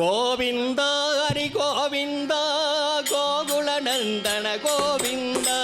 கோவிந்தா ஹரி கோவிந்தா கோகுல நந்தன கோவிந்தா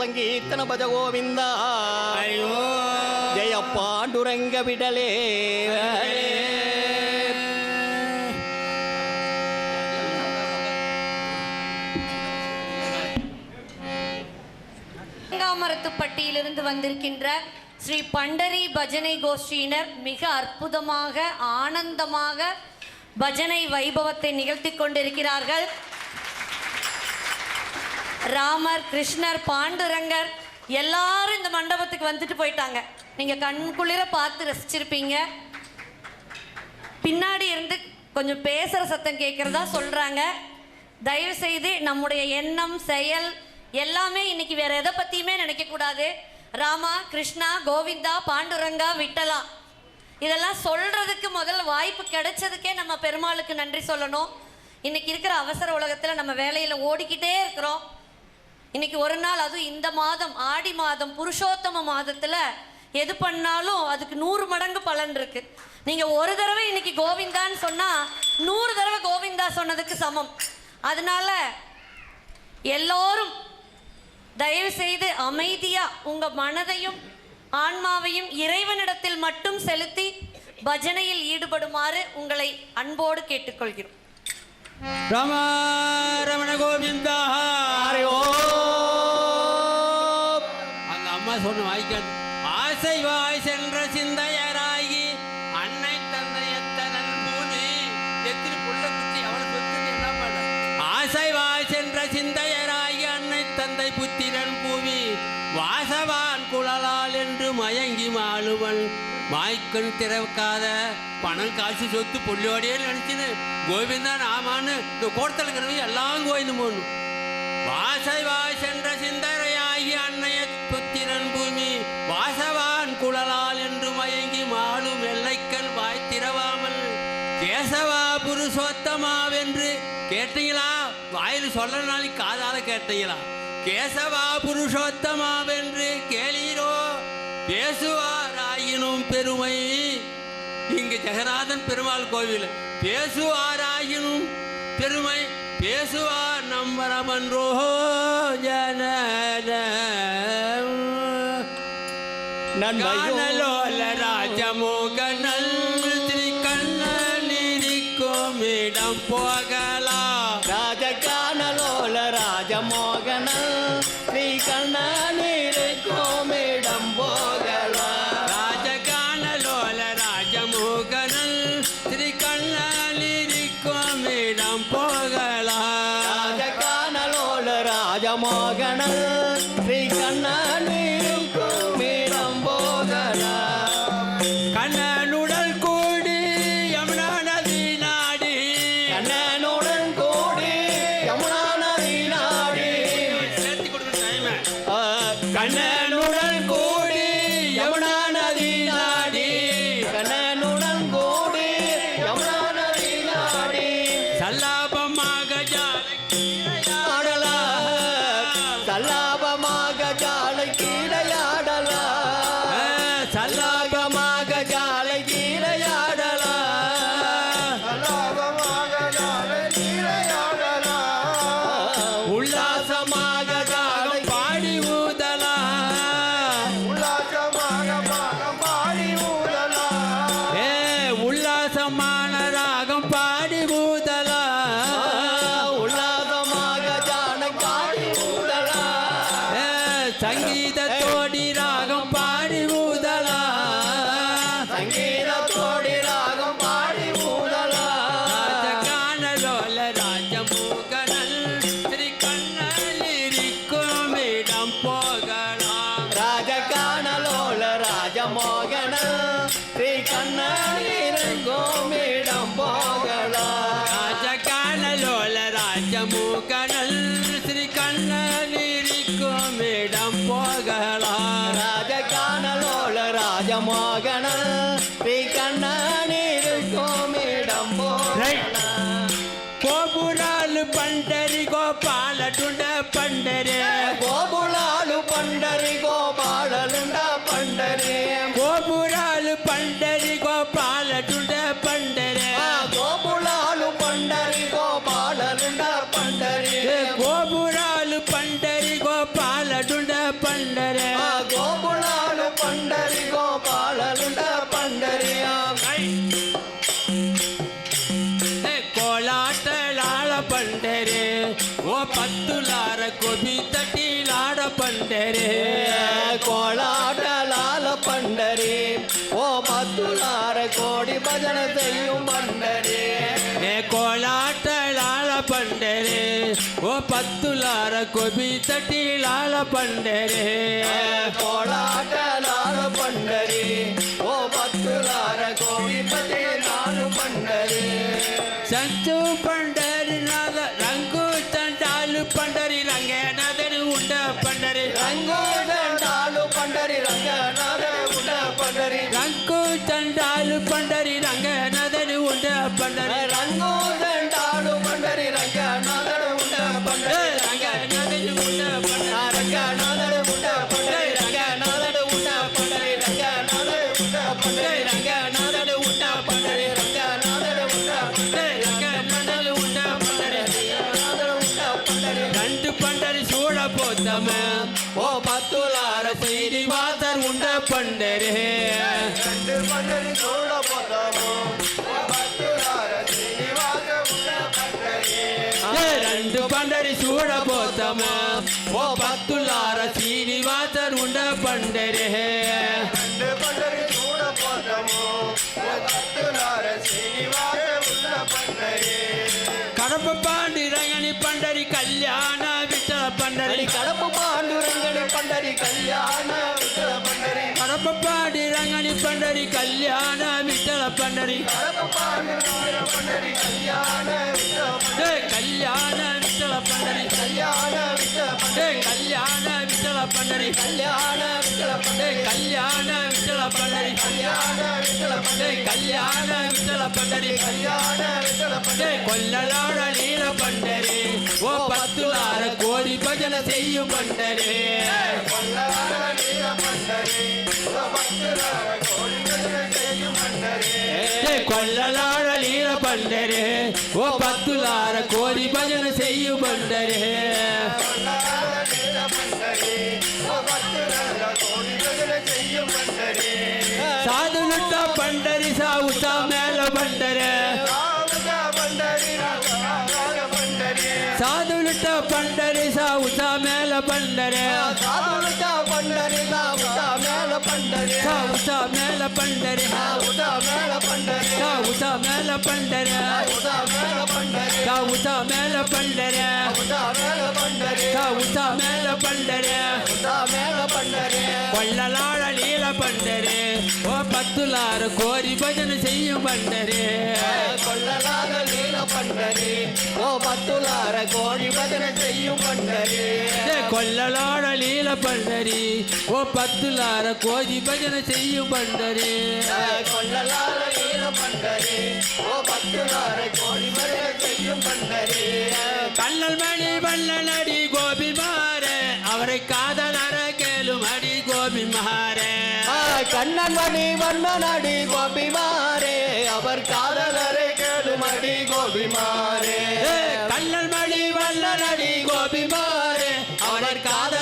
సంకీర్తన భజ గోవింద అయ్యో జయ పాండురంగ విడలే மரத்துப்பட்டியிலிருந்து வந்திருக்கின்ற ஸ்ரீ பண்டரி பஜனை கோஷ்டியினர் மிக அற்புதமாக ஆனந்தமாக பஜனை வைபவத்தை நிகழ்த்தி கொண்டிருக்கிறார்கள். ராமர் கிருஷ்ணர் பாண்டுரங்கர் எல்லாரும் இந்த மண்டபத்துக்கு வந்துட்டு போயிட்டாங்க. நீங்க கண்குளிர பார்த்து ரசிச்சிருப்பீங்க. பின்னாடி இருந்து கொஞ்சம் பேசுகிற சத்தம் கேட்குறதா சொல்கிறாங்க தயவு செய்து நம்முடைய எண்ணம் செயல் எல்லாமே இன்னைக்கு வேற எதை பற்றியுமே நினைக்கக்கூடாது. ராமா கிருஷ்ணா கோவிந்தா பாண்டுரங்கா விட்டலா. இதெல்லாம் சொல்கிறதுக்கு முதல்ல வாய்ப்பு கிடைச்சதுக்கே நம்ம பெருமாளுக்கு நன்றி சொல்லணும். இன்னைக்கு இருக்கிற அவசர உலகத்தில் நம்ம வேலையில் ஓடிக்கிட்டே இருக்கிறோம். இன்னைக்கு ஒரு நாள் அதுவும் இந்த மாதம் ஆடி மாதம் புருஷோத்தம மாதத்துல எது பண்ணாலும் அதுக்கு நூறு மடங்கு பலன் இருக்கு. நீங்க ஒரு தடவை இன்னைக்கு கோவிந்தான்னு சொன்னா நூறு தடவை கோவிந்தா சொன்னதுக்கு சமம். அதனால எல்லோரும் தயவு செய்து அமைதியா உங்க மனதையும் ஆன்மாவையும் இறைவனிடத்தில் மட்டும் செலுத்தி பஜனையில் ஈடுபடுமாறு உங்களை அன்போடு கேட்டுக்கொள்கிறோம். ரம ரமண கோவிந்தா நான் வாய்க்கண் திறக்காத பணம் காசு சொத்து புள்ளியோடையே நினைச்சுன்னு கோவிந்தா நாமான்னு இந்த கோடத்தில் கோட்டலுங்கிறவங்க எல்லாம் கோயிந்து போகணும் வாசை வாய் சென்ற சிந்தரையாகி அன்னைய புத்திரன் பூமி வாசவான் குழலால் என்று மயங்கி மாலும் எல்லைக்கல் வாய் திறவாமல் கேசவா புருஷோத்தமாவென்று கேட்டீங்களா? வாயில் சொல்ற நாளைக்கு காதால கேட்டீங்களா? கேசவா புருஷோத்தமாவென்று கேளீரோ? பேசுவா பேசுவாராயினும் பெருமை. இங்கு ஜெகநாதன் பெருமாள் கோவில் பேசுவாராயினும் பெருமை. பேசுவார் நம்பரமன்றோ ஜன காணலோல ராஜமோகனல் ஸ்ரீ கண்ணனிருக்கும் இடம் போகலாம். ராஜகானலோல ராஜமோகன ஸ்ரீ கண்ணனிருக்கோமிடம் Yeah. மூக்கடல் ஸ்ரீ கண்ணனிக்கும் இடம் போகலாம் ராஜ காணலோல ராஜமோகன పండరే కోళాటలాల పండరే ఓ మత్తులార కోడి భజన చెయ్యం పండరే నే కోళాటలాల పండరే ఓ పత్తులార కొబి తటిలాల పండరే కోళాటలాల పండరే ఓ రెండు పండరి చూడబోతామా ఓ భక్తులార శ్రీనివాసరు ఉండ పండరే పండరి చూడబోతాము ఓ భక్తులార శ్రీనివాస కడప పాండి రంగని పండరి కళ్యాణ கல்யாண விட்டல பண்ணடி கல்யாண விட்டல பண்ணடி கல்யாண விட்டல பண்ணடி கல்யாண விட்டல பண்ணடி கல்யாண விட்டல பண்ணடி கல்யாண விட்டல பண்ணடி கல்யாண விட்டல பண்ணடி கல்யாண விட்டல பண்ணடி கல்யாண விட்டல பண்ணடி கொல்லலாட லீல பண்ணடி ஓ பத்து ஆற கோடி பஜனை செய்யும் பண்ணடி கொல்லலாட லீல பண்ணடி ஓ பத்து ஆற கொள்ளலாட லீல பண்டரு ஓ பத்துலார கோரி பஜன செய்யும் பண்டரு. சாதுனுட்டா பண்டரி சாவுட்டா மேல பண்டரு. சாதுனுட்டா பண்டரி மேல பண்டரே. தாவுதா மேல பண்டரே. தாவுதா மேல பண்டரே. தாவுதா மேல பண்டரே. தாவுதா மேல பண்டரே. தாவுதா மேல பண்டரே. தாவுதா மேல பண்டரே. தாவுதா மேல பண்டரே. கொள்ளலாள நீல பண்டரே. ஓ பத்துலாறு கோரி பஜனை செய்யும் பண்டரே. கொள்ளலாள நீல பண்டரே. ஓ பத்துலாறு கோரி பஜனை செய்யும் பண்டரே. கொள்ளலாள பண்டரி. ஓ பத்துலார கோதி பஜனை செய்யும் பண்டரி. கொள்ளலார வீர பண்டரி ஓ பத்துலார கோடி பஜனை செய்யும் பண்டரி கல்லல் மணி வள்ளலடி கோபி மாற. அவரை காதலார கேளும் அடி கோபி மாற. கண்ணன் மணி வண்ணன் அடி கோபி மாறே. அவர் காதலரை கேளும் அடி கோபி மாறே. கல்லல் மணி வள்ளலடி கோபி மாறே. அவர் காதல்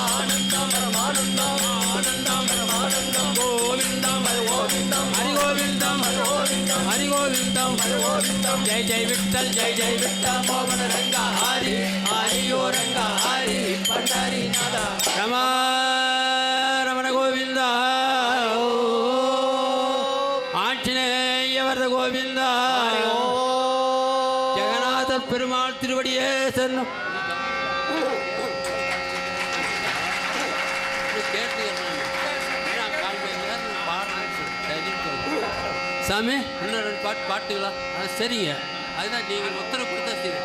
ஆனந்தம் ஆனந்தம் ஆனந்தம் ஆனந்தம் கோவிந்தம் கோவிந்தம் அறிவு கோவிந்தம் கோவிந்தம் ஜெய் ஜெய் விட்டல் ஜெய் ஜெய் விட்டல் மோகன ரங்கா ஹரி ஹரியோ ரங்கா ஹரி பண்டாரி நாதா ரமா ரமண கோவிந்தா ஆஞ்சநேயவரத கோவிந்தா ஜெகநாதர் பெருமாள் திருவடியே சரணம் சாமி? இன்னும் ரெண்டு பாட்டு பாட்டுங்களா சரிங்க. அதுதான் நீங்கள் உத்தரவு கொடுத்தா சரி.